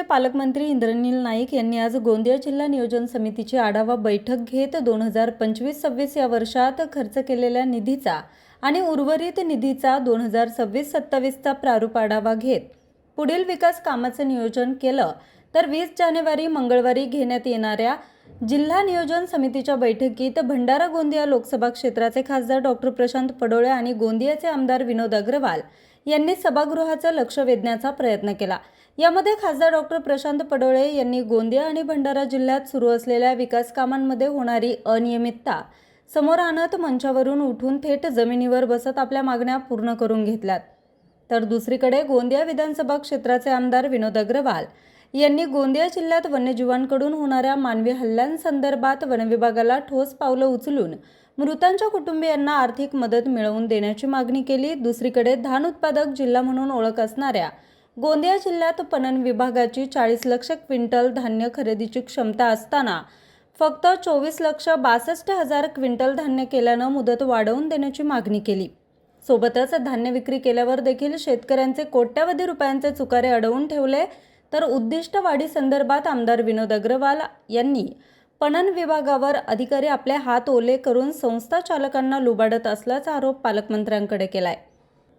जिल्ह्याचे पालकमंत्री इंद्रनील नाईक यांनी आज गोंदिया जिल्हा नियोजन समितीची आढावा बैठक घेत दोन हजार पंचवीस सव्वीस या वर्षात खर्च केलेल्या निधीचा आणि उर्वरित निधीचा दोन हजार सव्वीस सत्तावीसचा प्रारूप आढावा घेत पुढील विकास कामाचं नियोजन केलं तर वीस जानेवारी मंगळवारी घेण्यात येणाऱ्या जिल्हा नियोजन समितीच्या बैठकीत भंडारा गोंदिया लोकसभा क्षेत्राचे खासदार डॉक्टर प्रशांत पडोळे आणि गोंदियाचे आमदार विनोद अग्रवाल यांनी सभागृहाचं लक्ष वेधण्याचा प्रयत्न केला. यामध्ये खासदार डॉक्टर प्रशांत पडोळे यांनी गोंदिया आणि भंडारा जिल्ह्यात सुरू असलेल्या विकास कामांमध्ये होणारी अनियमितता समोर आणत मंचावरून उठून थेट जमिनीवर बसत आपल्या मागण्या पूर्ण करून घेतल्यात. तर दुसरीकडे गोंदिया विधानसभा क्षेत्राचे आमदार विनोद अग्रवाल यांनी गोंदिया जिल्ह्यात वन्यजीवांकडून होणाऱ्या मानवी हल्ल्यांसंदर्भात वनविभागाला ठोस पावलं उचलून मृतांच्या कुटुंबियांना आर्थिक मदत मिळवून देण्याची मागणी केली. दुसरीकडे धान उत्पादक जिल्हा म्हणून ओळख असणाऱ्या गोंदिया जिल्ह्यात पणन विभागाची चाळीस लक्ष क्विंटल धान्य खरेदीची क्षमता असताना फक्त चोवीस लक्ष बासष्ट हजार क्विंटल धान्य केल्यानं मुदत वाढवून देण्याची मागणी केली. सोबतच धान्य विक्री केल्यावर देखील शेतकऱ्यांचे कोट्यवधी रुपयांचे चुकारे अडवून ठेवले. तर उद्दिष्ट वाढीसंदर्भात आमदार विनोद अग्रवाल यांनी पणन विभागावर अधिकारी आपले हात ओले करून संस्था चालकांना लुबाडत असल्याचा आरोप पालकमंत्र्यांकडे केलाय.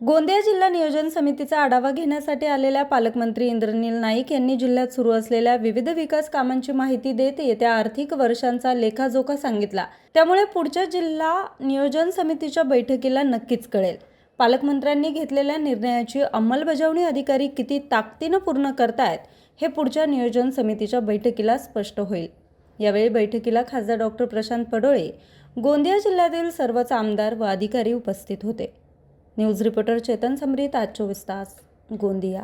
गोंदिया जिल्हा नियोजन समितीचा आढावा घेण्यासाठी आलेल्या पालकमंत्री इंद्रनील नाईक यांनी जिल्ह्यात सुरू असलेल्या विविध विकास कामांची माहिती देत येत्या आर्थिक वर्षांचा लेखाजोखा सांगितला. त्यामुळे पुढच्या जिल्हा नियोजन समितीच्या बैठकीला नक्कीच कळेल. पालकमंत्र्यांनी घेतलेल्या निर्णयाची अंमलबजावणी अधिकारी किती ताकदीनं पूर्ण करतायत हे पुढच्या नियोजन समितीच्या बैठकीला स्पष्ट होईल. यावेळी बैठकीला खासदार डॉक्टर प्रशांत पडोळे गोंदिया जिल्ह्यातील सर्वच आमदार व अधिकारी उपस्थित होते. न्यूज रिपोर्टर चेतन समरीत आज चोवीस तास गोंदिया.